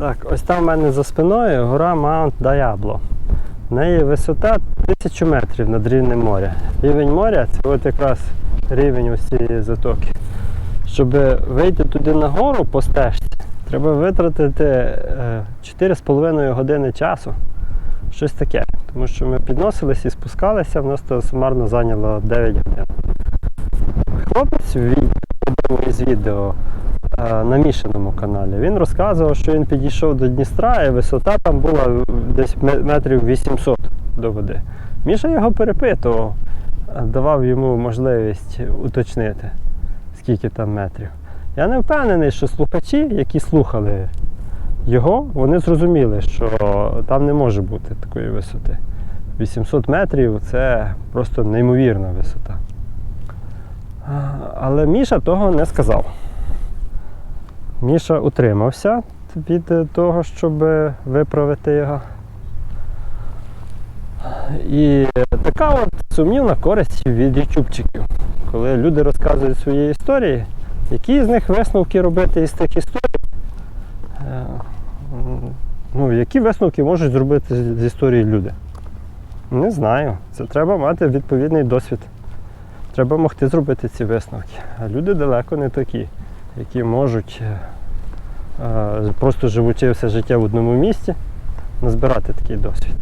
Так, ось там в мене за спиною гора Маунт Даябло. В неї висота 1000 метрів над рівнем моря. Рівень моря це от якраз рівень ось цієї затоки. Щоб вийти туди на гору по стежці, треба витратити е, 4,5 години часу. Щось таке. Тому що ми підносились і спускалися, в нас то сумарно зайняло 9 годин. Хлопець із відео е, на мішаному каналі. Він розказував, що він підійшов до Дністра і висота там була десь метрів 800 до води. Міша його перепитував, е, давав йому можливість уточнити, скільки там метрів. Я не впевнений, що слухачі, які слухали його, вони зрозуміли, що там не може бути такої висоти. 800 метрів це просто неймовірна висота. Але Міша того не сказав. Міша утримався від е, того, щоб виправити його. І така от сумнівна користь від ютубчиків, коли люди розказують свої історії, які з них висновки робити із тих історій. Е, Ну, які висновки можуть зробити з історії люди? Не знаю. Це треба мати відповідний досвід. Треба могти зробити ці висновки. А люди далеко не такі, які можуть, е, е, просто живучи все життя в одному місці, назбирати такий досвід.